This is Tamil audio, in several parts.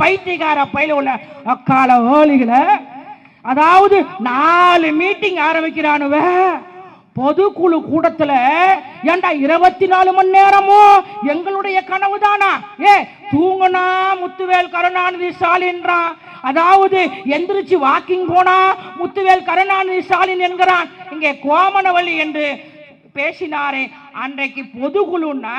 பைத்தியக்கார பையில உள்ள அக்கால ஓலிகளை அதாவது நாலு மீட்டிங் ஆரம்பிக்கிறானுவ. பொதுக்குழு கூட்டத்துல ஏண்டா இருபத்தி நாலு மணி நேரமும் எங்களுடைய கனவு தானா? ஏ தூங்குனா முத்துவேல் கருணாநிதி ஸ்டாலின்றான். அதாவது எந்திரிச்சு வாக்கிங் போனா முத்துவேல் கருணாநிதி ஸ்டாலின் என்கிறான். இங்கே கோமனவழி என்று பேசினாரே. அன்றைக்கு பொதுக்குழுன்னா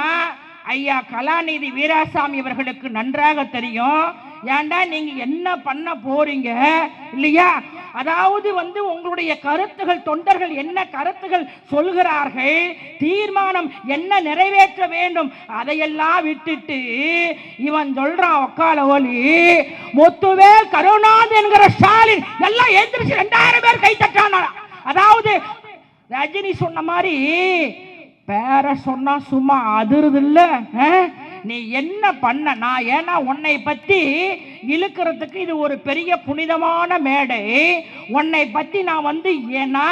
ஐயா கலாநிதி வீராசாமி அவர்களுக்கு நன்றாக தெரியும். ஏண்டா நீங்க என்ன பண்ண போறீங்க? இல்லையா? அதாவது வந்து உங்களுடைய கருத்துகள் தொண்டர்கள் என்ன கருத்துகள் சொல்கிறார்கள்? தீர்மானம் என்ன நிறைவேற்ற வேண்டும்? அதையெல்லாம் விட்டுட்டு இவன் சொல்றான் ஒக்கால ஒலி முத்துவே கருணாந்த் என்கிற ஸ்டாலின் எல்லாம் எந்திரிச்சு ரெண்டாயிரம் பேர் கை தட்டானா அதாவது ரஜினி சொன்ன மாதிரி பேர சொன்னா சும்மா அதிருது இல்லை நீ என்ன பண்ண? நான் ஏன்னா உன்னை பற்றி இழுக்கிறதுக்கு இது ஒரு பெரிய புனிதமான மேடை. உன்னை பற்றி நான் வந்து ஏன்னா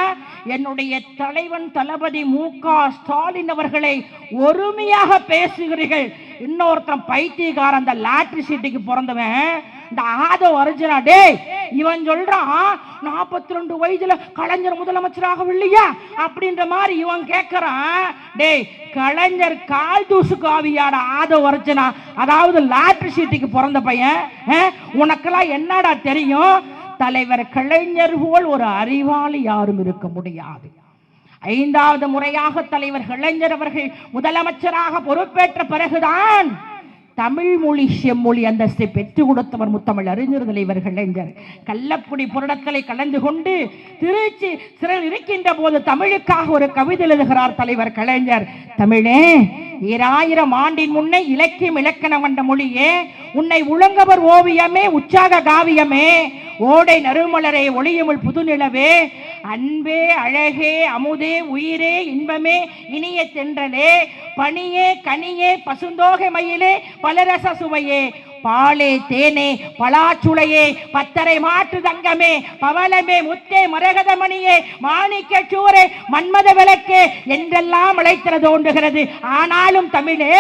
என்னுடைய தலைவன் தளபதி மு. க. ஸ்டாலின் அவர்களை ஒருமையாக பேசுகிறீர்கள். இன்னொருத்தன் பைத்தியக்காரன் அந்த லாட்ரி சீட்டுக்கு பிறந்தவன். இந்த ஆத வரைஞ்சா டேய் இவன் சொல்றான் நாற்பத்தி ரெண்டு வயதுல கலைஞர் முதலமைச்சராக இல்லையா அப்படின்ற மாதிரி இவன் கேட்கறான் டேய் கலைஞர் கால் தூசு காவியாட ஆத அர்ஜுனா அதாவது லாட்ரி சீட்டுக்கு பிறந்த பையன் உனக்கெல்லாம் என்னடா தெரியும்? தலைவர் கலைஞர் போல் ஒரு அறிவாளி யாரும் இருக்க முடியாது. ஐந்தாவது முறையாக தலைவர் கலைஞர் அவர்கள் முதலமைச்சராக பொறுப்பேற்ற பிறகுதான் தமிழ் மொழி செம்மொழி அந்தஸ்தை பெற்றுக் கொடுத்தவர் முத்தமிழ் அறிஞர் தலைவர் கலைஞர் கள்ளப்புடி புரடத்தலை கலந்து கொண்டு திருச்சி சிறையில் இருக்கின்ற போது தமிழுக்காக ஒரு கவிதை எழுதுகிறார் தலைவர் கலைஞர். தமிழே ஈராயிரம் ஆண்டின் முன்னே இலக்கியம் இலக்கணம் கண்ட மொழியே உன்னை உழங்கவர் ஓவியமே உற்சாக காவியமே ஓடை நறுமலரே ஒளியமுள் புதுநிலவே அன்பே அழகே அமுதே உயிரே இன்பமே இனிய தென்றலே பனியே கனியே பசுந்தோகை மயிலே பலரச சுவையே பாலே தேனே பலாச்சுளையே பத்தரை மாற்று தங்கமே பவளமே முத்தே மரகதமணியே மாணிக்க சூரே மன்மத விளக்கே என்றெல்லாம் அழைத்தது தோன்றுகிறது. ஆனாலும் தமிழே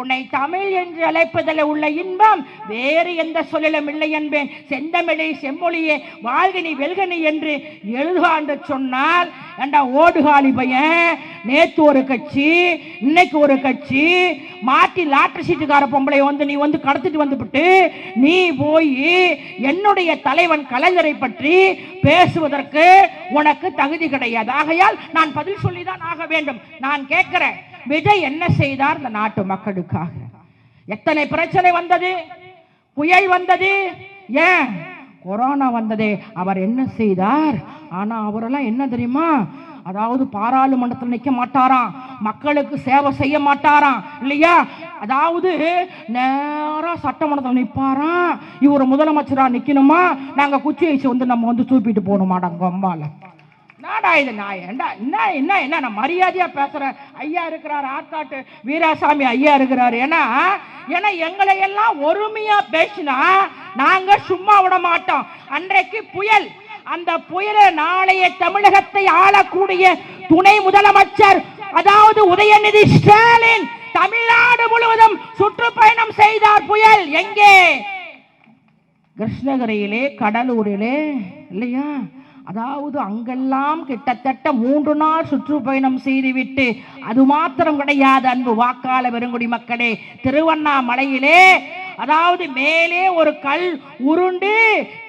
உன்னை தமிழ் என்று அழைப்பதில் உள்ள இன்பம் வேறு எந்த சொல்லிலும் இல்லை என்பேன். செந்தமிழை செம்மொழியே வாழ்கனி வெல்கனி என்று எழுதுகாண்டு சொன்னால் ஏண்டா ஓடுகாலி பையன்? நேற்று ஒரு கட்சி இன்னைக்கு ஒரு கட்சி. மாட்டி லாட்டரி சீட்டுக்கார பொம்பளை வந்து நீ வந்து கடத்திட்டு வந்துவிட்டு நீ போய் என்னுடைய தலைவன் கலைஞரை பற்றி பேசுவதற்கு உனக்கு தகுதி கிடையாது. ஆகையால் நான் பதில் சொல்லிதான் ஆக வேண்டும். நான் கேட்கிறேன் விஜய் என்ன செய்தார் இந்த நாட்டு மக்களுக்காக? எத்தனை பிரச்சனை வந்தது? புயல் வந்தது? ஏன்? கொரோனா வந்ததே. அவர் என்ன செய்தார்? ஆனா அவரெல்லாம் என்ன தெரியுமா? அதாவது பாராளுமன்றத்தில் நிற்க மாட்டாராம். மக்களுக்கு சேவை செய்ய மாட்டாராம். இல்லையா? அதாவது நேராக சட்டமன்றத்தில் நிற்பாராம் இவர் முதலமைச்சரா நிக்கணுமா? நாங்க குச்சி வச்சு வந்து நம்ம வந்து தூப்பிட்டு போகணுமாடா அம்மால என்னடா இது நான் ஏண்டா என்ன என்ன என்ன? நான் மரியாதையாக பேசுகிறேன் ஐயா இருக்கிறார் ஆற்காட்டு வீராசாமி ஐயா இருக்கிறார். ஏன்னா ஏன்னா எங்களை எல்லாம் ஒருமையாக பேசினா நாங்கள் சும்மா விட மாட்டோம். அன்றைக்கு புயல். அந்த புயலை நாளைய தமிழகத்தை ஆளக்கூடிய துணை முதலமைச்சர் அதாவது உதயநிதி ஸ்டாலின் தமிழ்நாடு முழுவதும் சுற்றுப்பயணம் செய்தார் புயல். எங்கே? கிருஷ்ணகிரியிலே கடலூரிலே இல்லையா? அதாவது அங்கெல்லாம் கிட்டத்தட்ட மூன்று நாள் சுற்றுப்பயணம் செய்துவிட்டு அது மாத்திரம் கிடையாது அன்பு வாக்காள பெருங்குடி மக்களே. திருவண்ணாமலையிலே அதாவது மேலே ஒரு கல் உருண்டு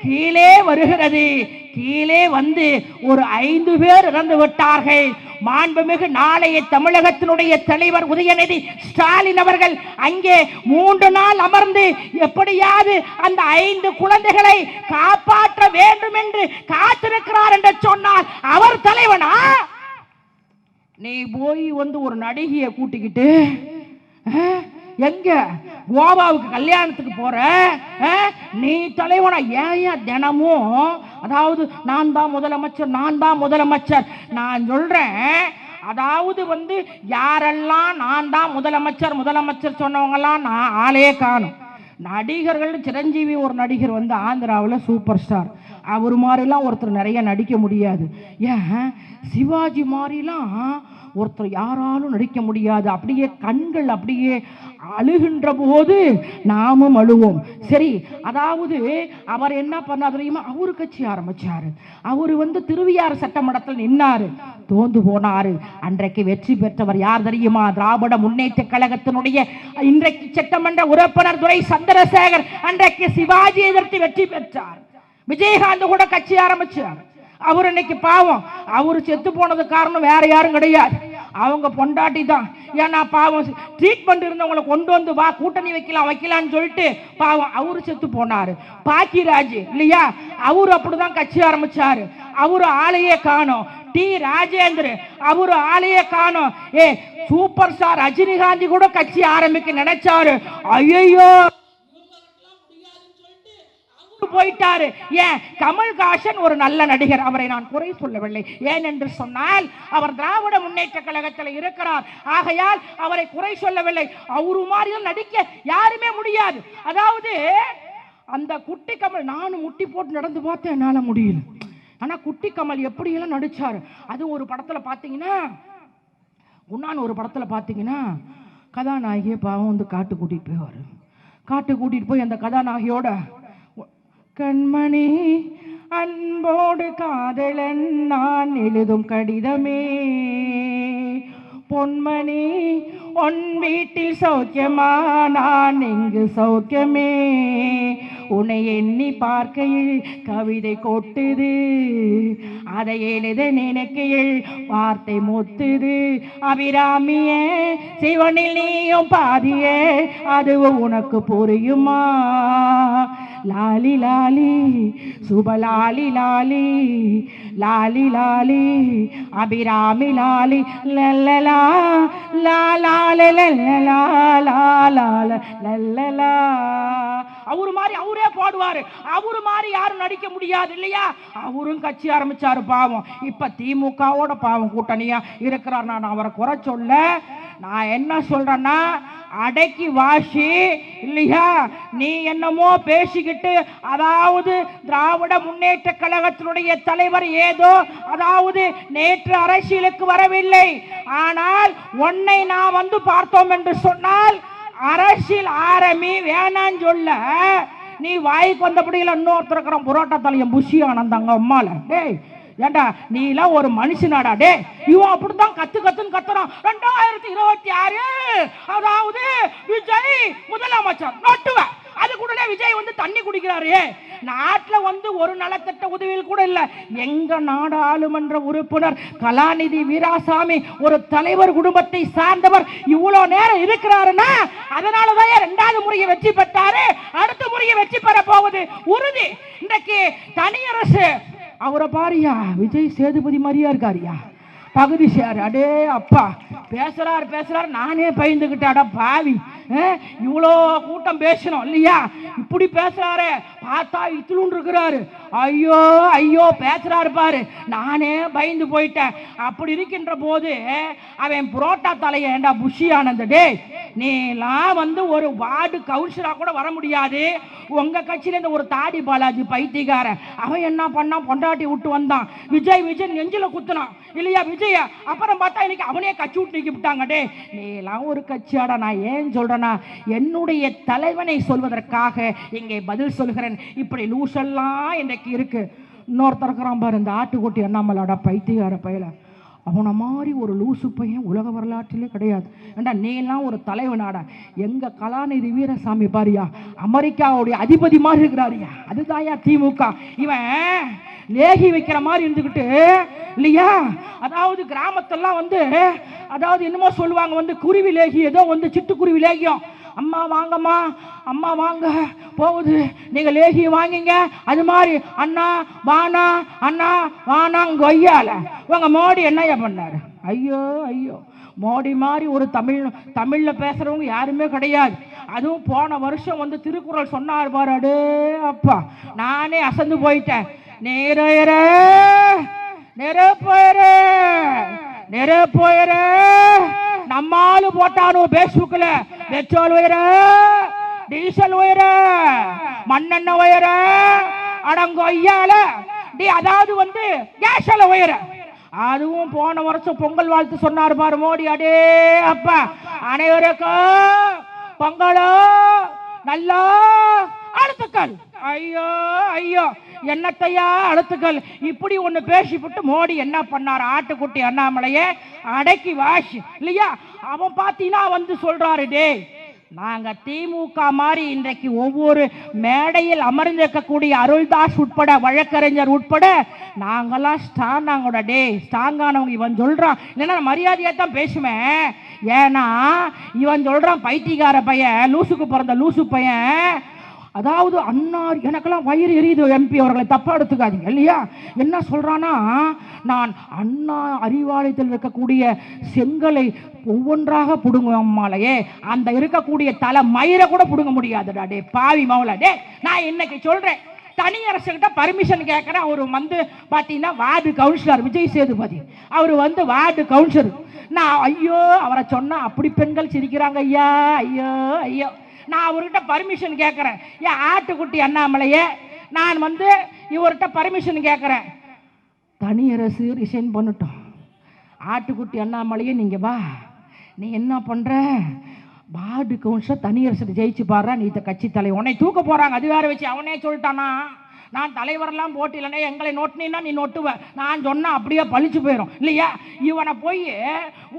கீழே வருகிறது. கீழே வந்து ஒரு ஐந்து பேர் இறந்து விட்டார்கள். மாண்புமிகு நாளைய தமிழகத்தினுடைய தலைவர் உதயநிதி ஸ்டாலின் அவர்கள் அங்கே மூன்று நாள் அமர்ந்து எப்படியாவது அந்த ஐந்து குழந்தைகளை காப்பாற்ற வேண்டும் என்று காத்திருக்கிறார் என்று சொன்னால் அவர் தலைவனா? நீ போய் வந்து ஒரு நடிகையை கூட்டிக்கிட்டு எங்க? கோவாவுக்கு கல்யாணத்துக்கு போற? நீ தலைவனா ஏன் தினமும்? அதாவது நான் தான் முதலமைச்சர் நான் தான் முதலமைச்சர். நான் சொல்றேன் அதாவது வந்து யாரெல்லாம் நான் தான் முதலமைச்சர் முதலமைச்சர் சொன்னவங்கெல்லாம் நான் ஆளே காணும். நடிகர்கள் சிரஞ்சீவி ஒரு நடிகர் வந்து ஆந்திராவில் சூப்பர் ஸ்டார் அவர் மாதிரிலாம் ஒருத்தர் நிறைய நடிக்க முடியாது. ஏன்? சிவாஜி மாதிரிலாம் ஒருத்தர் யாராலும் நடிக்க முடியாது. அப்படியே கண்கள் அப்படியே அழுகின்ற போது நாமும் அழுவோம். சரி அதாவது அவர் என்ன பண்ணா தெரியுமா? அவரு கட்சி ஆரம்பிச்சாரு. அவர் வந்து திருவியார் சட்டமன்றத்தில் நின்னாரு. தோந்து போனாரு. அன்றைக்கு வெற்றி பெற்றவர் யார் தெரியுமா? திராவிட முன்னேற்ற கழகத்தினுடைய இன்றைக்கு சட்டமன்ற உறுப்பினர் துரை சந்திரசேகர் அன்றைக்கு சிவாஜி எதிர்த்து வெற்றி பெற்றார். விஜயகாந்த் கூட கட்சி ஆரம்பிச்சார். அவர் இன்னைக்கு பாவம். அவர் செத்து போனது காரணம் வேற யாரும் கிடையாது. அவங்க பொண்டாட்டி தான். ஏன்னா பாவம் ட்ரீட்மெண்ட் இருந்தவங்களை கொண்டு வந்து வா கூட்டணி வைக்கலாம் வைக்கலாம்னு சொல்லிட்டு பாவம் அவரு செத்து போனாரு. பாக்கிராஜ் இல்லையா? அவரு அப்படிதான் கட்சி ஆரம்பிச்சாரு. அவரு ஆளையே காணோம். டி. ராஜேந்திர அவரு ஆளையே காணோம். ஏ சூப்பர் ஸ்டார் ரஜினிகாந்தி கூட கட்சி ஆரம்பிக்க நினைச்சாரு. ஐயோ போயிட்டாரு. ஏன்? கமல்ஹாசன் ஒரு நல்ல நடிகர். அவரை நான் குறை சொல்லவில்லை. ஏன் என்று சொன்னால் அவர் திராவிட முன்னேற்ற கழகத்தில் இருக்கிறார். ஆகையால் அவரை குறை சொல்லவில்லை. அவரு மாதிரியும் நடிக்க யாருமே முடியாது. அதாவது அந்த குட்டி கமல் நானும் முட்டி போட்டு நடந்து பார்த்தேன். என்னால முடியல. ஆனா குட்டி கமல் எப்படியெல்லாம் நடிச்சாரு? அதுவும் ஒரு படத்துல பாத்தீங்கன்னா குண்ணான்னு ஒரு படத்துல பாத்தீங்கன்னா கதாநாயகியை பாவம் வந்து காட்டு கூட்டிட்டு வரும் காட்டு கூட்டிட்டு போய் அந்த கதாநாயகியோட கண்மணி அன்போடு காதலன் நான் எழுதும் கடிதமே. பொன்மணி உன் வீட்டில் சௌக்கியமா? நான் இங்கு சௌக்கியமே. உன்னை எண்ணி பார்க்கையில் கவிதை கொட்டுது. அதை எழுத நினைக்கையில் வார்த்தை மொத்துது. அபிராமியே சிவனில் நீயும் பாதியே அதுவும் உனக்கு புரியுமா? லாலி லாலி சுபலாலி லாலி லாலி லாலி அபிராமி லாலி லல்லலா லாலா அவரு மாதிரி அவரே பாடுவாரு அவரு மாதிரி யாரும் நடிக்க முடியாது இல்லையா அவரும் கட்சி ஆரம்பிச்சாரு பாவம் இப்ப திமுகவோட பாவம் கூட்டணியா இருக்கிறார் நான் அவரை குறை சொல்ல நான் என்ன சொல்றேன்னா அடக்கி வாசி இல்லையா? நீ என்னமோ பேசிக்கிட்டு அதாவது திராவிட முன்னேற்ற கழகத்தினுடைய தலைவர் ஏதோ அதாவது நேற்று அரசியலுக்கு வரவில்லை. ஆனால் உன்னை நான் வந்து பார்த்தோம் என்று சொன்னால் அரசியல் ஆரம்பி வேணான்னு சொல்ல நீ வாய்க்கு வந்தபடியில் இன்னொருத்தருக்கிற புரோட்டா தலையும் புஷி ஆனந்தாங்க அம்மால. டேய் ஏண்டா நீ எல்லாம் ஒரு மனுஷனாடா டே இவன் அப்படித்தான் கத்து கத்துன்னு கத்துறான். ரெண்டாயிரத்தி இருபத்தி ஆறு அதாவது விஜய் முதலமைச்சர் நட்டுவேன் அது கூட விஜய் வந்து தண்ணி குடிக்கிறாரு. நாட்டுல வந்து ஒரு நலத்திட்ட உதவியில் கூட இல்ல. எங்க நாடாளுமன்ற உறுப்பினர் கலாநிதி வீராசாமி ஒரு தலைவர் குடும்பத்தை சார்ந்தவர் இவ்வளவு நேரம் இருக்கிறாருன்னா அதனாலதான் ரெண்டாவது முறையை வெற்றி பெற்றாரு. அடுத்த முறையை வெற்றி பெற போவது உறுதி. இன்றைக்கு தனியரசு அவரை பாரியா விஜய் சேதுபதி மாதிரியா இருக்காருயா பகுதி சேர். அடே அப்பா பேசுறாரு பேசுறாரு. நானே பயந்துக்கிட்டாடா பாவி இவ்வளோ கூட்டம் பேசணும் இல்லையா? இப்படி பேசுறாரு பார்த்தா இத்துலுன்னு இருக்கிறாரு. ஐயோ ஐயோ பேசுறாரு பாரு. நானே பயந்து போயிட்டேன். அப்படி இருக்கின்ற போது அவன் புரோட்டா தலையை ஏண்டா புஷி ஆனந்த? டே நீலாம் வந்து ஒரு வார்டு கவுன்சிலராக கூட வர முடியாது. உங்க கட்சியிலேருந்து ஒரு தாடி பாலாஜி பைத்தியக்காரன். அவன் என்ன பண்ணான்? பொண்டாட்டி விட்டு வந்தான். விஜய் விஜய் நெஞ்சில் குத்துனான். இல்லையா விஜய்? அப்புறம் பார்த்தா இன்னைக்கு அவனே கட்சி விட்டு நிற்க விட்டாங்க டே நீலாம் ஒரு கட்சியாடா நான் ஏன் சொல்றேன்னா என்னுடைய தலைவனை சொல்வதற்காக இங்கே பதில் சொல்கிறேன் இப்படி லூசெல்லாம் இன்றைக்கு இருக்கு. இன்னொருத்தர் இருக்கிறான் பாரு இந்த ஆட்டுக்குட்டி அண்ணாமலாடா பைத்தியார பயல. அவனை மாதிரி ஒரு லூசு பையன் உலக வரலாற்றிலே கிடையாது. ஏண்டா நீ எல்லாம் ஒரு தலைவனாடா. எங்க கலாநிதி வீரசாமி பாரியா அமெரிக்காவுடைய அதிபதி மாதிரி இருக்கிறாரியா அதுதான்யா திமுக. இவன் லேகி வைக்கிற மாதிரி இருந்துக்கிட்டு இல்லையா? அதாவது கிராமத்தெல்லாம் வந்து அதாவது என்னமோ சொல்லுவாங்க வந்து குருவி லேகி ஏதோ வந்து சிட்டுக்குருவி லேகியம். அம்மா வாங்கம்மா அம்மா வாங்க போகுது. நீங்கள் லேகி வாங்கிங்க. அது மாதிரி அண்ணா வானா அண்ணா வானாங்க கொய்யால உங்கள் மோடி என்னய்யா பண்ணார்? ஐயோ ஐயோ. மோடி மாதிரி ஒரு தமிழ் தமிழில் பேசுகிறவங்க யாருமே கிடையாது. அதுவும் போன வருஷம் வந்து திருக்குறள் சொன்னார் பாரு அடே அப்பா. நானே அசந்து போயிட்டேன். நேரையர. நேரே போயிரு நேரே நம்மாலு போட்டானோ பேஸ்புக்ல பெட்ரோல் வைர டீசல் உயர. மண்ணெண்ணெய் உயர. அடங்கொய்யால டி அதாவது வந்து கேஸல உயர. அதுவும் போன வருஷம் பொங்கல் வாழ்த்து சொன்னார் பாரு மோடி. அடே அப்பா. அனைவருக்கும் பொங்கலோ நல்லா அழுத்துக்கள் ஐயோ ஐயோ என்னத்தையா அழுத்துக்கள்? இப்படி ஒண்ணு பேசிவிட்டு மோடி என்ன பண்ணார்? ஆட்டுக்குட்டி அண்ணாமலையே அடக்கி வாஷ் இல்லையா? அவன் பார்த்தீங்கன்னா வந்து சொல்றாரு டேய் நாங்க திமுக மாதிரி இன்றைக்கு ஒவ்வொரு மேடையில் அமர்ந்திருக்கக்கூடிய அருள்தாஸ் உட்பட வழக்கறிஞர் உட்பட நாங்கெல்லாம் ஸ்ட்ராங்காங்கோட டே ஸ்ட்ராங்கானவங்க இவன் சொல்றான். இல்லைன்னா நான் தான் பேசுவேன் ஏன்னா இவன் சொல்றான் பைத்தியக்கார பையன் லூசுக்கு பிறந்த லூசு பையன் அதாவது அன்னார் எனக்கெல்லாம் வயிறு எரியுது எம்பி அவர்களை. தப்பா எடுத்துக்காதீங்க இல்லையா? என்ன சொல்றானா நான் அண்ணா அறிவாலயத்தில் இருக்கக்கூடிய செங்கலை ஒவ்வொன்றாக புடுங்க அம்மாலையே. அந்த இருக்கக்கூடிய தலை மயிரை கூட புடுங்க முடியாதுடா டே பாவி மவுல டே நான் இன்னைக்கு சொல்றேன். தனி அரசுகிட்ட பர்மிஷன் கேட்குறேன் அவர் வந்து பார்த்தீங்கன்னா வார்டு கவுன்சிலர் விஜய் சேதுபதி. அவர் வந்து வார்டு கவுன்சிலர் நான் ஐயோ அவரை சொன்னால் அப்படி பெண்கள் சிரிக்கிறாங்க ஐயா ஐயோ ஐயோ. நான் அவர்கிட்ட பர்மிஷன் கேட்குறேன் ஏன் ஆட்டுக்குட்டி அண்ணாமலையே நான் வந்து இவர்கிட்ட பர்மிஷன் கேட்குறேன் தனி அரசு ரிசைன் பண்ணட்டும். ஆட்டுக்குட்டி அண்ணாமலையே நீங்கள் வா. நீ என்ன பண்ணுற வார்டு கவுன்சிலர் தனியரசு ஜெயிச்சு பாடுறா நீ இந்த கட்சி தலை உன்னை தூக்க போகிறாங்க அது வேறு வச்சு அவனே சொல்லிட்டானா? நான் தலைவரெல்லாம் போட்டியிலனே எங்களை நோட்டினா நீ நொட்டுவ. நான் சொன்னால் அப்படியே பழிச்சு போயிடும் இல்லையா? இவனை போய்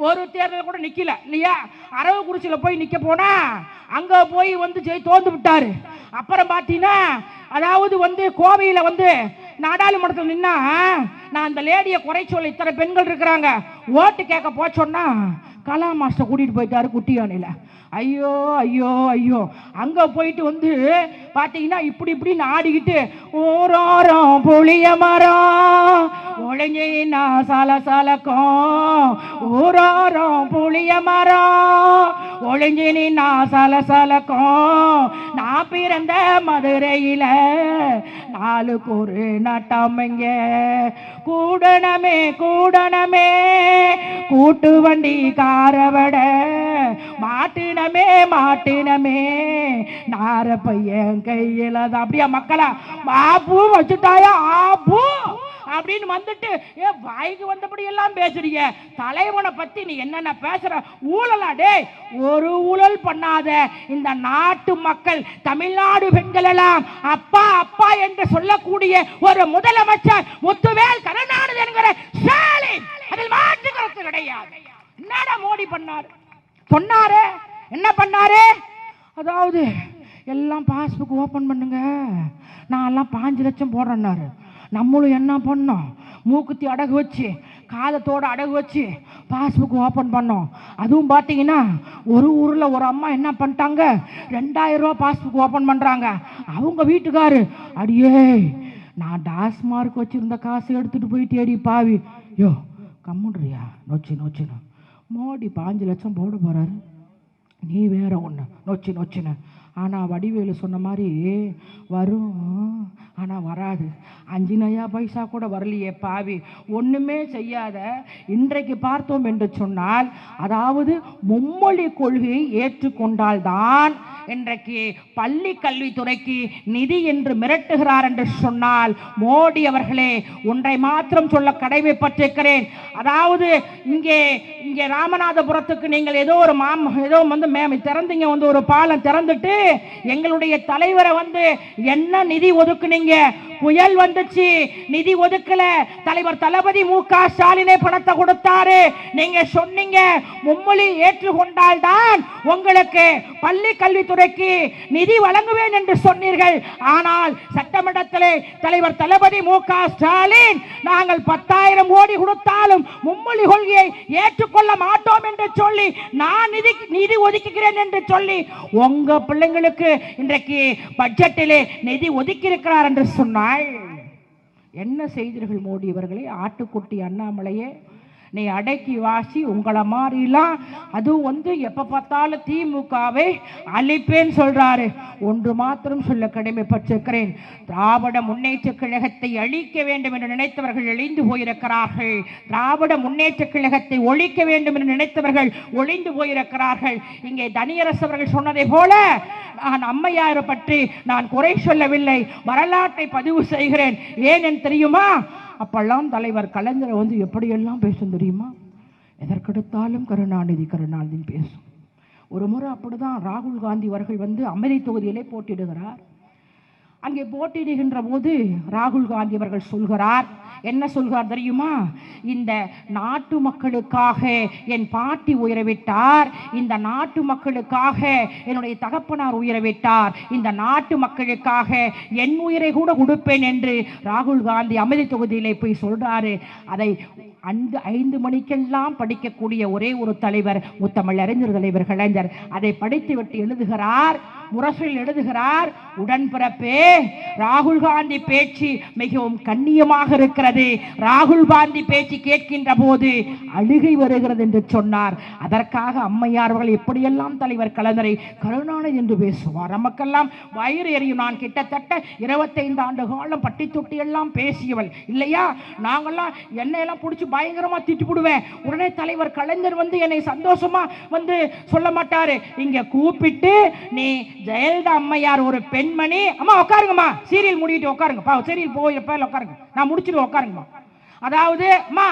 ஒரு தேர்தல் கூட நிற்கல இல்லையா? அரவக்குறிச்சியில் போய் நிற்க போனா அங்கே போய் வந்து ஜெய் தோந்து விட்டாரு. அப்புறம் பார்த்தீங்கன்னா அதாவது வந்து கோவையில் வந்து நாடாளுமன்றத்தில் நின்னா நான் அந்த லேடியை குறை சொல்ல இத்தனை பெண்கள் இருக்கிறாங்க ஓட்டு கேட்க போச்சோன்னா கலா மாஸ்டர் கூட்டிகிட்டு போயிட்டாரு குட்டியானையில். ஐயோ ஐயோ ஐயோ. அங்க போயிட்டு வந்து பாத்தீங்கன்னா இப்படி இப்படின்னு ஆடிக்கிட்டு ஓரோரம் புளிய மரம் ஒளிஞ்சினா சல சலக்கும். ஊரோரம் புளிய மரம் ஒளிஞ்சினா சல சலக்கும். நான் பிறந்த மதுரையில நாளுக்கு ஒரு நட்டமைங்க கூடனமே கூடனமே கூட்டு வண்டி காரவட மாட்டினமே மாட்டினமே. நார பையன் கையில தான் அப்படியா மக்களா? பாப்பு வச்சுட்டாயா? ஆப்பு அப்படின்னு வந்துட்டு ஏ வாய்க்கு வந்தபடி எல்லாம் பேசுறீங்க. தலைவனை பத்தி நீ என்னென்ன பேசுற? ஊழலா டேய் ஒரு ஊழல் பண்ணாத. இந்த நாட்டு மக்கள் தமிழ்நாடு பெண்கள் எல்லாம் அப்பா அப்பா என்று சொல்லக்கூடிய ஒரு முதலமைச்சர் முத்துவேல் கருணாநிதி என்கிற ஸ்டாலின் அதில் மாற்று கருத்து கிடையாது. என்னடா மோடி பண்ணாரு? சொன்னாரு. என்ன பண்ணாரு? அதாவது எல்லாம் பாஸ்புக் ஓப்பன் பண்ணுங்க. நான் எல்லாம் பாஞ்சு லட்சம் போடுறேன்னாரு. நம்மளும் என்ன பண்ணோம்? மூக்குத்தி அடகு வச்சு காதத்தோடு அடகு வச்சு பாஸ்புக் ஓப்பன் பண்ணோம். அதுவும் பார்த்தீங்கன்னா ஒரு ஊரில் ஒரு அம்மா என்ன பண்ணிட்டாங்க? ரெண்டாயிரம் ரூபா பாஸ்புக் ஓப்பன் பண்ணுறாங்க அவங்க வீட்டுக்காரு அடியே நான் டாஸ்மார்க் வச்சுருந்த காசு எடுத்துகிட்டு போயிட்டு அடி பாவி. யோ கம்முன்றியா? நொச்சு நொச்சுன்னு. மோடி பாஞ்சு லட்சம் போட போகிறாரு நீ வேற ஒன்று நொச்சு நொச்சுன்னு. ஆனால் வடிவேலு சொன்ன மாதிரி வரும் ஆனால் வராது. அஞ்சு நயா பைசா கூட வரலையே பாவி. ஒன்றுமே செய்யாத. இன்றைக்கு பார்த்தோம் என்று சொன்னால் அதாவது மும்மொழி கொள்கையை ஏற்றுக்கொண்டால்தான் இன்றைக்கு பள்ளி கல்வித்துறைக்கு நிதி என்று மிரட்டுகிறார் என்று சொன்னால் மோடி அவர்களே ஒன்றை மாத்திரம் சொல்ல கடமைப்பட்டிருக்கிறேன். அதாவது இங்கே இங்கே ராமநாதபுரத்துக்கு நீங்கள் ஏதோ ஒரு மாம் ஏதோ வந்து மேம் திறந்தீங்க வந்து ஒரு பாலம் திறந்துட்டு எங்களுடைய தலைவரை வந்து என்ன நிதி ஒதுக்குனீங்க? புயல் வந்துச்சு நிதி ஒதுக்கல. தலைவர் தளபதி மு க ஸ்டாலினே பணத்தை கொடுத்தாரு. நீங்க சொன்னீங்க மும்மொழி ஏற்றுக்கொண்டால் தான் உங்களுக்கு பள்ளி கல்வித்துறை துறைக்கு நிதி வழங்குவேன் என்று சொன்னீர்கள். ஆனால் சட்டமன்றத்திலே தலைவர் தளபதி மு க ஸ்டாலின் நாங்கள் பத்தாயிரம் கோடி கொடுத்தாலும் மும்மொழி கொள்கையை ஏற்றுக்கொள்ள மாட்டோம் என்று சொல்லி நான் நிதி நிதி ஒதுக்குகிறேன் என்று சொல்லி உங்க பிள்ளைங்களுக்கு இன்றைக்கு பட்ஜெட்டிலே நிதி ஒதுக்கி இருக்கிறார் என்று சொன்னால் என்ன செய்தீர்கள் மோடி அவர்களே? ஆட்டுக்குட்டி அண்ணாமலையே நீ அடக்கி வாசி உங்களை மாதிரிலாம் அதுவும் வந்து எப்போ பார்த்தாலும் திமுகவை அழிப்பேன்னு சொல்கிறாரு ஒன்று மாத்திரம் சொல்ல கடமைப்பட்டிருக்கிறேன். திராவிட முன்னேற்ற கழகத்தை அழிக்க வேண்டும் என்று நினைத்தவர்கள் எழிந்து போயிருக்கிறார்கள். திராவிட முன்னேற்ற கழகத்தை ஒழிக்க வேண்டும் என்று நினைத்தவர்கள் ஒழிந்து போயிருக்கிறார்கள். இங்கே தனியரசு அவர்கள் சொன்னதை போல நான் அம்மையாரை பற்றி நான் குறை சொல்லவில்லை. வரலாற்றை பதிவு செய்கிறேன். ஏன் தெரியுமா? அப்பெல்லாம் தலைவர் கலைஞரை வந்து எப்படியெல்லாம் பேசும் தெரியுமா? எதற்கெடுத்தாலும் கருணாநிதி கருணாநிதின்னு பேசும். ஒரு முறை அப்படிதான் ராகுல் காந்தி அவர்கள் வந்து அமைதி தொகுதியிலே போட்டிடுகிறார் அங்கே போட்டியிடுகின்ற போது ராகுல் காந்தி அவர்கள் சொல்கிறார். என்ன சொல்கிறார் தெரியுமா? இந்த நாட்டு மக்களுக்காக என் பாட்டி உயரவிட்டார். இந்த நாட்டு மக்களுக்காக என்னுடைய தகப்பனார் உயரவிட்டார். இந்த நாட்டு மக்களுக்காக என் உயிரை கூட கொடுப்பேன் என்று ராகுல் காந்தி அமைதி தொகுதியிலே போய் சொல்றாரு. அதை அந்த ஐந்து மணிக்கெல்லாம் படிக்கக்கூடிய ஒரே ஒரு தலைவர் முத்தமிழ் அறிஞர் தலைவர் கலைஞர். அதை படித்துவிட்டு எழுதுகிறார். முரசில் எழுதுகிறார் உடன்பிறப்பே ராகுல் காந்தி பேச்சு மிகவும் கண்ணியமாக இருக்கிறது. ராகுல் காந்தி பேச்சு கேட்கின்ற போது அழுகை வருகிறது என்று சொன்னார். அதற்காக அம்மையார் அவர்கள் எப்படியெல்லாம் தலைவர் கலைஞரை கருணாநிதி என்று பேசுவார்? நமக்கெல்லாம் வயிறு எறியும் நான் கிட்டத்தட்ட இருபத்தைந்து ஆண்டு காலம் பட்டி தொட்டி எல்லாம் பேசியவள். இல்லையா? நாங்கெல்லாம் என்னையெல்லாம் பிடிச்சி பயங்கரமா திட்டிவிடுவேன் உடனே தலைவர் கலைஞர் வந்து என்னை சந்தோஷமா வந்து சொல்ல மாட்டாரு. இங்க கூப்பிட்டு நீ ஜெயலலிதா அம்மையார் ஒரு பெண்மணி. அம்மா உட்காருங்கம்மா. சீரியல் முடிக்கிட்டு உட்காருங்க. பா சீரியல் பேரில் உட்காருங்க. நான் முடிச்சிட்டு உட்காருங்கம்மா. அதாவது அம்மா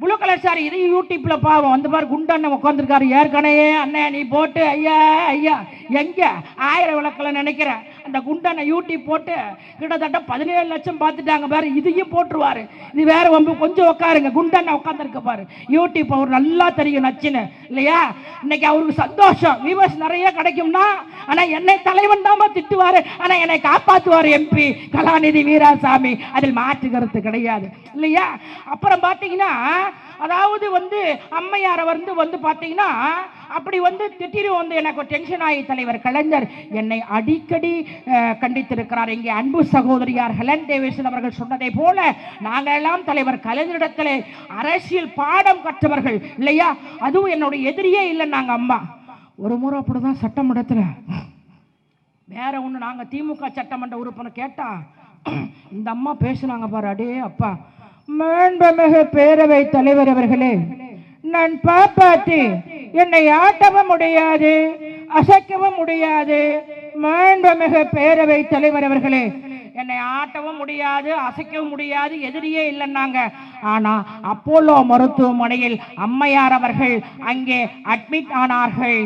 ப்ளூ கலர் சாரி இது யூடியூப்பில் பாவம் அந்த மாதிரி குண்டண்ணன் உட்காந்துருக்காரு ஏற்கனவே அண்ணன் நீ போட்டு ஐயா ஐயா எங்கே? ஆயிரம் விளக்கில் நினைக்கிறேன். அந்த குண்டனை யூடியூப் போட்டு கிட்டத்தட்ட பதினேழு லட்சம் பார்த்துட்டாங்க பாரு இதையும் போட்டுருவாரு. இது வேற வம்பு கொஞ்சம் உட்காருங்க குண்டனை உட்காந்துருக்க பாரு. யூடியூப் அவர் நல்லா தெரியும் நச்சுன்னு இல்லையா? இன்னைக்கு அவருக்கு சந்தோஷம். வியூவர்ஸ் நிறைய கிடைக்கும்னா ஆனால் என்னை தலைவன் தான் திட்டுவாரு. ஆனால் என்னை காப்பாற்றுவார் எம்பி கலாநிதி வீராசாமி. அதில் மாற்று கருத்து கிடையாது இல்லையா? அப்புறம் பார்த்தீங்கன்னா அதாவது வந்து அம்மையாரை வந்து வந்து பார்த்தீங்கன்னா அப்படி வந்து திட்டிரு வந்து எனக்கு டென்ஷன் ஆகி தலைவர் கலைஞர் என்னை அடிக்கடி கண்டித்திருக்கிறார். இங்கே அன்பு சகோதரியார் ஹெலன் தேவேசன் அவர்கள் சொன்னதை போல நாங்கள் எல்லாம் தலைவர் கலைஞரிடத்தில் அரசியல் பாடம் கற்றவர்கள் இல்லையா? அதுவும் என்னுடைய எதிரியே இல்லை நாங்கள் அம்மா. ஒரு முறை அப்படிதான் சட்டமன்றத்தில் வேற ஒன்று நாங்கள் திமுக சட்டமன்ற உறுப்பினர் கேட்டா இந்த அம்மா பேசுனாங்க பாரு அடே அப்பா. மாண்பமிகு பேரவை தலைவர் அவர்களே நான் பாப்பாத்தி என்னை ஆட்டவும் முடியாது அசைக்கவும் முடியாது. மாண்புமிகு பேரவை தலைவர் அவர்களே என்னை ஆட்டவும் முடியாது அசைக்கவும் முடியாது எதிரியே இல்லைன்னாங்க. ஆனால் அப்போலோ மருத்துவமனையில் அம்மையார் அவர்கள் அங்கே அட்மிட் ஆனார்கள்.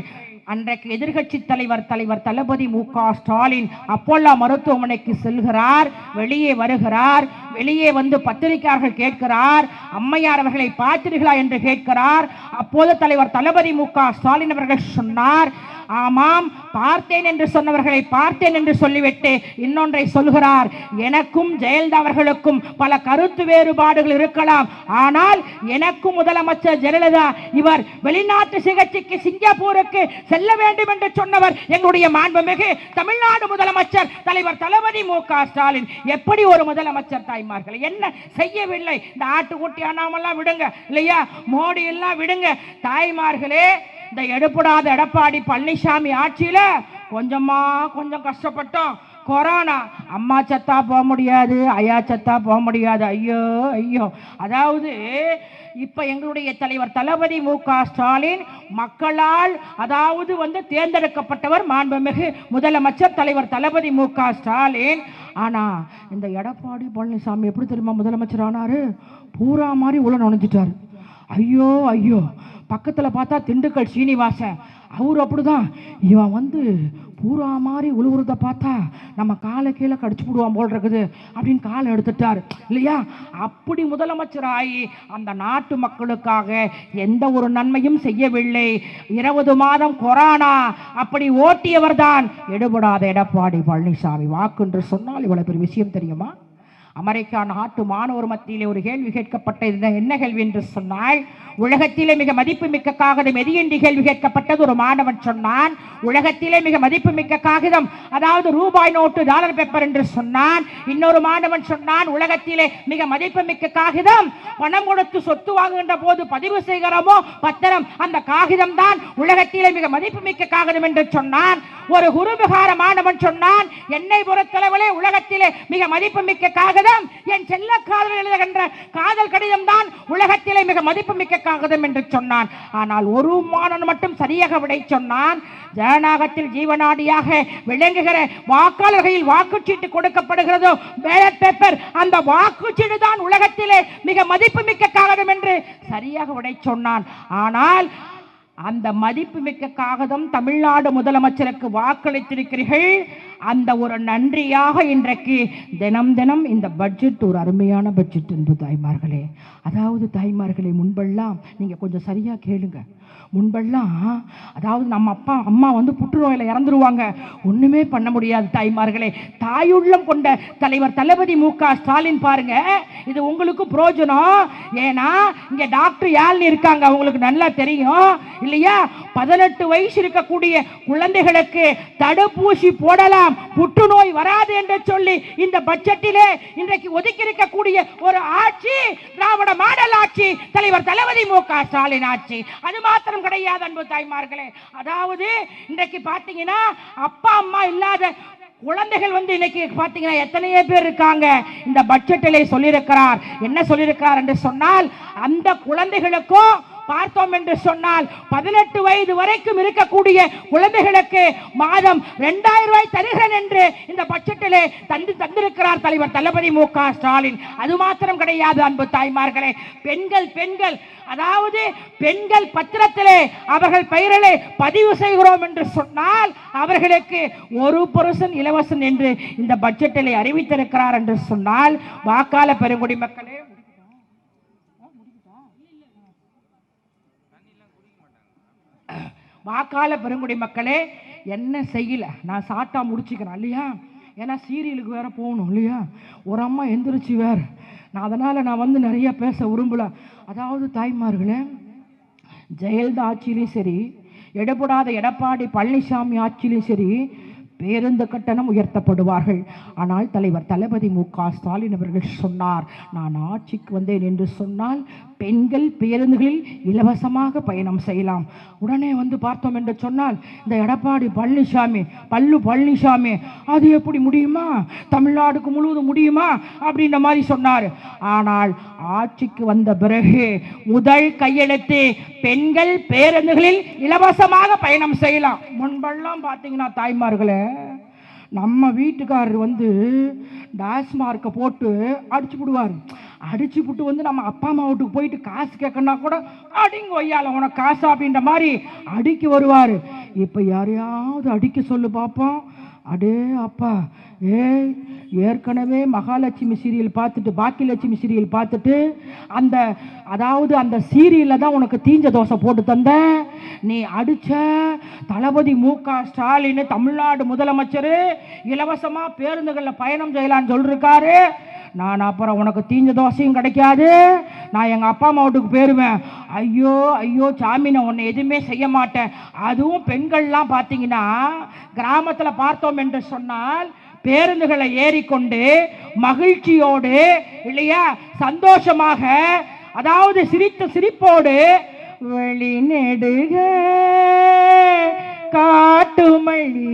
அன்றைக்கு எதிர்க்கட்சி தலைவர் தலைவர் தளபதி மு க ஸ்டாலின் அப்போல்லா மருத்துவமனைக்கு செல்கிறார் வெளியே வருகிறார் வெளியே வந்து பத்திரிகையாளர்கள் கேட்கிறார் அம்மையார் அவர்களை பார்த்தீர்களா என்று கேட்கிறார். அப்போது தலைவர் தளபதி மு க ஸ்டாலின் அவர்கள் சொன்னார் ஆமாம் பார்த்தேன் என்று சொன்னவர்களை பார்த்தேன் என்று சொல்லிவிட்டு இன்னொன்றை சொல்கிறார். எனக்கும் ஜெயலலிதா அவர்களுக்கும் பல கருத்து வேறுபாடுகள் இருக்கலாம். ஆனால் எனக்கும் முதலமைச்சர் ஜெயலலிதா இவர் வெளிநாட்டு சிகிச்சைக்கு சிங்கப்பூருக்கு செல்ல வேண்டும் என்று சொன்னவர் எங்களுடைய மாண்புமிகு தமிழ்நாடு முதலமைச்சர் தலைவர் தளபதி மு க ஸ்டாலின். எப்படி ஒரு முதலமைச்சர் தாய்மார்கள்? என்ன செய்யவில்லை? இந்த ஆட்டுக்குட்டி அண்ணாமெல்லாம் விடுங்க இல்லையா? மோடி எல்லாம் விடுங்க. தாய்மார்களே இந்த எடுப்படாத எடப்பாடி பழனிசாமி ஆட்சியில கொஞ்சமா கொஞ்சம் கஷ்டப்பட்டோம். கொரோனா அம்மா சத்தா போக முடியாது ஐயா சத்தா போக முடியாது. ஐயோ ஐயோ. அதாவது இப்போ எங்களுடைய தலைவர் தளபதி மு க ஸ்டாலின் மக்களால் அதாவது வந்து தேர்ந்தெடுக்கப்பட்டவர் மாண்புமிகு முதலமைச்சர் தலைவர் தளபதி மு க ஸ்டாலின். ஆனால் இந்த எடப்பாடி பழனிசாமி எப்படி தெரியுமா முதலமைச்சர் ஆனார்? பூரா மாதிரி உள்ள நுழைஞ்சிட்டார். ஐயோ ஐயோ. பக்கத்தில் பார்த்தா திண்டுக்கல் சீனிவாசன். அவர் அப்படிதான். இவன் வந்து பூரா மாதிரி உழுவுறத பார்த்தா நம்ம காலை கீழே கடிச்சு விடுவான் போல் இருக்குது அப்படின்னு காலை எடுத்துட்டார். இல்லையா? அப்படி முதலமைச்சர் ஆகி அந்த நாட்டு மக்களுக்காக எந்த ஒரு நன்மையும் செய்யவில்லை. இருபது மாதம் கொரோனா. அப்படி ஓட்டியவர் தான் எடுபடாத எடப்பாடி பழனிசாமி. வாக்கு என்று சொன்னால் இவ்வளவு பெரிய விஷயம் தெரியுமா? அமெரிக்கா நாட்டு மாணவர் மத்தியிலே ஒரு கேள்வி கேட்கப்பட்டது என்ன கேள்வி? என்று சொன்னால் உலகத்திலே மிக மதிப்புமிக்க காகிதம் எது? என்று கேள்வி கேட்கப்பட்டது ஒரு மாணவன் சொன்னான். உலகத்திலே மிக மதிப்புமிக்க காகிதம் அதாவது ரூபாய் நோட்டு டாலர் பேப்பர் என்று சொன்னான். இன்னொரு மாணவன் சொன்னான் உலகத்திலே மிக மதிப்புமிக்க காகிதம் பணம் கொடுத்து சொத்து வாங்குகின்ற போது பதிவு செய்கிறோமோ பத்திரம் அந்த காகிதம் தான் உலகத்திலே மிக மதிப்புமிக்க காகிதம் என்று சொன்னான். ஒரு குருவிகார மாணவன் சொன்னான் என்னை பொறுத்தளவிலே உலகத்திலே மிக மதிப்புமிக்க காகிதம் என் செல்ல காதல் எழுதுகின்ற காதல் கடிதம் தான் உலகத்திலே மிக மதிப்புமிக்க காகிதம் என்று சொன்னான். ஆனால் ஒரு மாணவன் மட்டும் சரியாக விடை சொன்னான். ஜனநாயகத்தில் ஜீவனாடியாக விளங்குகிற வாக்காளர்களில் வாக்குச்சீட்டு கொடுக்கப்படுகிறதோ பேலட் பேப்பர் அந்த வாக்குச்சீட்டு தான் உலகத்திலே மிக மதிப்புமிக்க காகிதம் என்று சரியாக விடை சொன்னான். ஆனால் அந்த மதிப்புமிக்க காகிதம் தமிழ்நாடு முதலமைச்சருக்கு வாக்களித்திருக்கிறீர்கள். அந்த ஒரு நன்றியாக இன்றைக்கு தினம் தினம் இந்த பட்ஜெட் ஒரு அருமையான பட்ஜெட் என்பது தாய்மார்களே. அதாவது தாய்மார்களே முன்பெல்லாம் நீங்கள் கொஞ்சம் சரியாக கேளுங்க. முன்பெல்லாம் அதாவது நம்ம அப்பா அம்மா வந்து புற்றுநோயில் இறந்துருவாங்க. ஒன்றுமே பண்ண முடியாது தாய்மார்களே. தாயுள்ளம் கொண்ட தலைவர் தளபதி மு க ஸ்டாலின் பாருங்க. இது உங்களுக்கு பிரயோஜனம் ஏன்னா இங்கே டாக்டர் யாழ்னு இருக்காங்க அவங்களுக்கு நல்லா தெரியும். இல்லையா? பதினெட்டு வயசு இருக்கக்கூடிய குழந்தைகளுக்கு தடுப்பூசி போடலாம். புற்றுநோய் வராது என்று சொல்லி இந்த பட்ஜெட்டிலே இன்றைக்கு ஒதுக்கி இருக்கக்கூடிய ஒரு ஆட்சி திராவிட மாடல் ஆட்சி தலைவர் தளபதி மு க ஸ்டாலின் ஆட்சி. அது மாத்திரம் கிடையாது அன்பு தாய்மார்களே. அதாவது இன்றைக்கு பார்த்தீங்கன்னா அப்பா அம்மா இல்லாத குழந்தைகள் வந்து இன்னைக்கு பார்த்தீங்கன்னா எத்தனையோ பேர் இருக்காங்க. இந்த பட்ஜெட்டிலே சொல்லியிருக்கிறார். என்ன சொல்லியிருக்கிறார் என்று சொன்னால் அந்த குழந்தைகளுக்கும் பார்த்தோம் என்று சொன்னால் பதினெட்டு வயது வரைக்கும் இருக்கக்கூடிய குழந்தைகளுக்கு மாதம் ரெண்டாயிரம் ரூபாய் தருகிறேன் என்று இந்த பட்ஜெட்டிலே தந்து தந்திருக்கிறார் தலைவர் தளபதி மு க ஸ்டாலின். அது மாத்திரம் கிடையாது அன்பு தாய்மார்களே. பெண்கள் பெண்கள் அதாவது பெண்கள் பத்திரத்திலே அவர்கள் பெயரிலே பதிவு செய்கிறோம் என்று சொன்னால் அவர்களுக்கு ஒரு புருஷன் இலவசம் என்று இந்த பட்ஜெட்டிலே அறிவித்திருக்கிறார் என்று சொன்னால் வாக்காள பெருங்குடி மக்களே வாக்காள பெருங்குடி மக்களே என்ன செய்யல? நான் சாட்டாக முடிச்சுக்கிறேன் இல்லையா? ஏன்னா சீரியலுக்கு வேற போகணும் இல்லையா? ஒரு அம்மா எந்திரிச்சு வேற. நான் அதனால் நான் வந்து நிறைய பேச விரும்பல. அதாவது தாய்மார்களே ஜெயலலிதா ஆட்சியிலையும் சரி எடுபடாத எடப்பாடி பழனிசாமி ஆட்சியிலையும் சரி பேருந்து கட்டணம் உயர்த்தப்படுவார்கள். ஆனால் தலைவர் தளபதி மு க ஸ்டாலின் அவர்கள் சொன்னார் நான் ஆட்சிக்கு வந்தேன் என்று சொன்னால் பெண்கள் பேருந்துகளில் இலவசமாக பயணம் செய்யலாம். உடனே வந்து பார்த்தோம் என்று சொன்னால் இந்த எடப்பாடி பழனிசாமி பல்லு பழனிசாமி அது எப்படி முடியுமா? தமிழ்நாடுக்கு முழுவதும் முடியுமா? அப்படின்ற மாதிரி சொன்னார். ஆனால் ஆட்சிக்கு வந்த பிறகு முதல் கையெழுத்து பெண்கள் பேருந்துகளில் இலவசமாக பயணம் செய்யலாம். முன்பெல்லாம் பார்த்தீங்கன்னா தாய்மார்களே நம்ம வீட்டுக்காரர் வந்து டாஸ்மார்க்கை போட்டு அடிச்சு விடுவார் அடிச்சு விட்டு வந்து நம்ம அப்பா அம்மா வீட்டுக்கு போயிட்டு காசு கேட்கணும்னா கூட அடிங்க ஒய்யால உனக்கு காசு அப்படின்ற மாதிரி அடிக்க வருவார். இப்போ யாரையாவது அடிக்க சொல்லு பார்ப்போம் அடே அப்பா ஏய் ஏற்கனவே மகாலட்சுமி சீரியல் பார்த்துட்டு பாக்கியலட்சுமி சீரியல் பார்த்துட்டு அந்த அதாவது அந்த சீரியலில் தான் உனக்கு தீஞ்ச தோசை போட்டு தந்தேன் நீ அடித்த தளபதி மு க ஸ்டாலின் தமிழ்நாடு முதலமைச்சர் இலவசமாக பேருந்துகளில் பயணம் செய்யலான்னு சொல்லிருக்காரு. நான் அப்புறம் உனக்கு தீஞ்ச தோசையும் கிடைக்காது. நான் எங்கள் அப்பா அம்மா வீட்டுக்கு போயிடுவேன் ஐயோ ஐயோ சாமி நான் உன்னை எதுவுமே செய்ய மாட்டேன். அதுவும் பெண்கள்லாம் பார்த்தீங்கன்னா கிராமத்தில் பார்த்தோம் என்று சொன்னால் பேருந்துகளை ஏறிக்கொண்டு மகிழ்ச்சியோடு இல்லையா சந்தோஷமாக அதாவது சிரித்த சிரிப்போடு வெளிநெடுக காட்டுமழி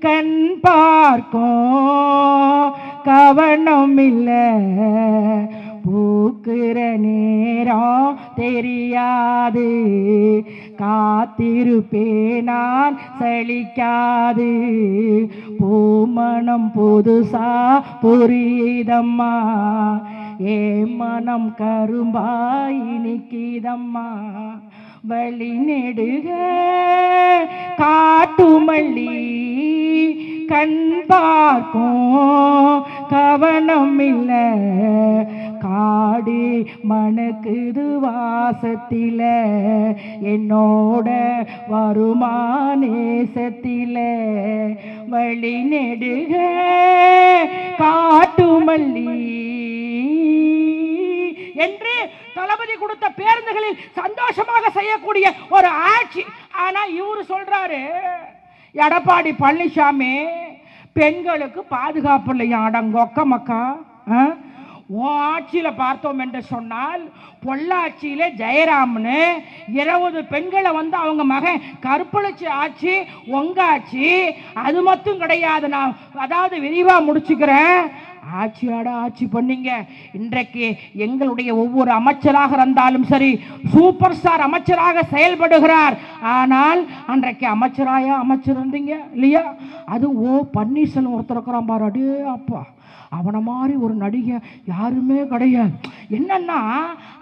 கண் பார்க்கும் கவனம் இல்லை பூக்குற நேரம் தெரியாது. காத்திருப்பே நான் சலிக்காது. பூமணம் புதுசா புரியுதம்மா. ஏ மனம் கரும்பாய் இனிக்கிதம்மா. வழி நெடுக. காட்டுமல்லி கண் பார்க்கும். கவனம் இல்லை. காடு மணக்குது வாசத்தில. என்னோட வருமானேசத்தில வழி நெடுக. காட்டுமல்லி என்று தளபதி கொடுத்த பேருந்துகளில் சந்தோஷமாக செய்யக்கூடிய ஒரு ஆட்சி ஆனால் இவர் சொல்றாரு எடப்பாடி பழனிசாமி பெண்களுக்கு பாதுகாப்பு இல்லையா அடங்கொக்க மக்கா ஆ? உன் ஆட்சியில் பார்த்தோம் என்று சொன்னால் பொள்ளாச்சியில ஜெயராமனு இருபது பெண்களை வந்து அவங்க மகன் கற்பழிச்சு ஆட்சி உங்க ஆட்சி அது மட்டும் கிடையாது. நான் அதாவது விரிவாக முடிச்சுக்கிறேன். ஆட்சியாட ஆட்சி பண்ணீங்க. இன்றைக்கு எங்களுடைய ஒவ்வொரு அமைச்சராக இருந்தாலும் சரி சூப்பர் ஸ்டார் அமைச்சராக செயல்படுகிறார். ஆனால் அன்றைக்கு அமைச்சராயா அமைச்சர் இருந்தீங்க இல்லையா? அது ஓ பன்னீர்செல்வம் ஒருத்தர் இருக்கிறான் பாரு. அடே அப்பா அவனை மாதிரி ஒரு நடிகை யாருமே கிடையாது. என்னன்னா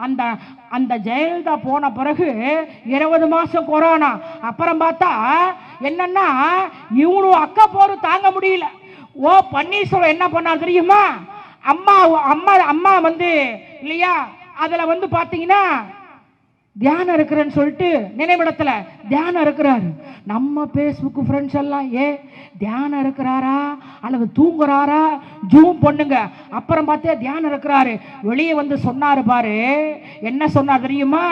அந்த அந்த ஜெயலலிதா போன பிறகு இருபது மாதம் கொரோனா. அப்புறம் பார்த்தா என்னன்னா இவனும் அக்கா போரும் தாங்க முடியல. ஓ பன்னீர்செல்வம் என்ன பண்ணார் தெரியுமா? அம்மா அம்மா அம்மா வந்து இல்லையா? அதில் வந்து பார்த்தீங்கன்னா தியானம் இருக்கிறேன்னு சொல்லிட்டு நினைவிடத்தில் தியானம் இருக்கிறாரு. நம்ம ஃபேஸ்புக்கு ஃப்ரெண்ட்ஸ் எல்லாம் ஏ தியானம் இருக்கிறாரா? அல்லது தூங்குறாரா? ஜூம் பண்ணுங்க. அப்புறம் பார்த்தே தியானம் இருக்கிறாரு. வெளியே வந்து சொன்னார் பாரு. என்ன சொன்னார் தெரியுமா?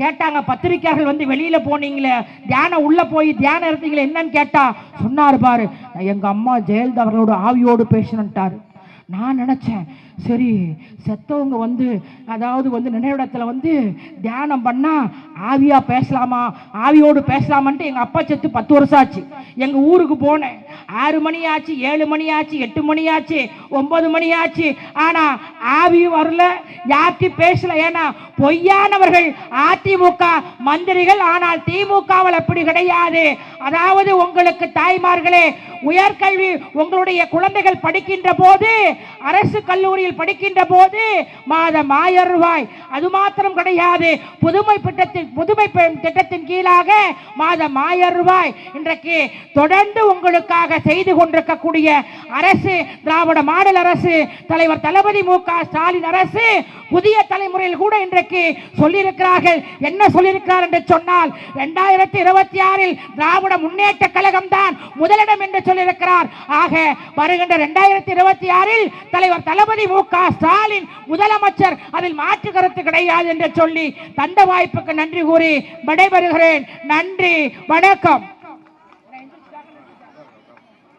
கேட்டாங்க பத்திரிக்கையாளர்கள் வந்து வெளியில் போனீங்களே தியானம் உள்ளே போய் தியானம் இருந்தீங்களே என்னன்னு கேட்டா? சொன்னார் பாரு. எங்கள் அம்மா ஜெயலலிதா அவர்களோட ஆவியோடு பேசணுன்ட்டார் நான் நினச்சேன் சரி செத்தவங்க வந்து அதாவது வந்து நினைவிடத்தில் வந்து தியானம் பண்ணால் ஆவியாக பேசலாமா? ஆவியோடு பேசலாமான்ட்டு எங்கள் அப்பா செத்து பத்து வருஷம் ஆச்சு. எங்கள் ஊருக்கு போனேன். ஆறு மணி ஆச்சு ஏழு மணி ஆச்சு எட்டு மணி ஆச்சு ஒன்பது மணி ஆச்சு. ஆனால் ஆவியும் வரல யார்கிட்டையும் பேசல. ஏன்னா பொய்யானவர்கள் அதிமுக மந்திரிகள் ஆனால் திமுகவில் அப்படி கிடையாது. அதாவது உங்களுக்கு தாய்மார்களே உயர்கல்வி உங்களுடைய குழந்தைகள் படிக்கின்ற போது அரசு கல்லூரி கல்லூரியில் படிக்கின்ற போது மாதம் ஆயிரம் ரூபாய். அது மாத்திரம் கிடையாது. புதுமை திட்டத்தின் புதுமை திட்டத்தின் கீழாக மாதம் ஆயிரம் ரூபாய். இன்றைக்கு தொடர்ந்து உங்களுக்காக செய்து கொண்டிருக்கக்கூடிய அரசு திராவிட மாடல் அரசு தலைவர் தளபதி மு க ஸ்டாலின் அரசு புதிய தலைமுறையில் கூட இன்றைக்கு சொல்லியிருக்கிறார்கள். என்ன சொல்லியிருக்கிறார் என்று சொன்னால் இரண்டாயிரத்தி இருபத்தி ஆறில் திராவிட முன்னேற்ற கழகம் தான் முதலிடம் என்று சொல்லியிருக்கிறார். ஆக வருகின்ற இரண்டாயிரத்தி இருபத்தி ஆறில் தலைவர் தளபதி மு க ஸ்டாலின் முதலமைச்சர் அதில் மாற்று கருத்து கிடையாது என்று சொல்லி தந்த வாய்ப்புக்கு நன்றி கூறி விடைபெறுகிறேன். நன்றி வணக்கம்.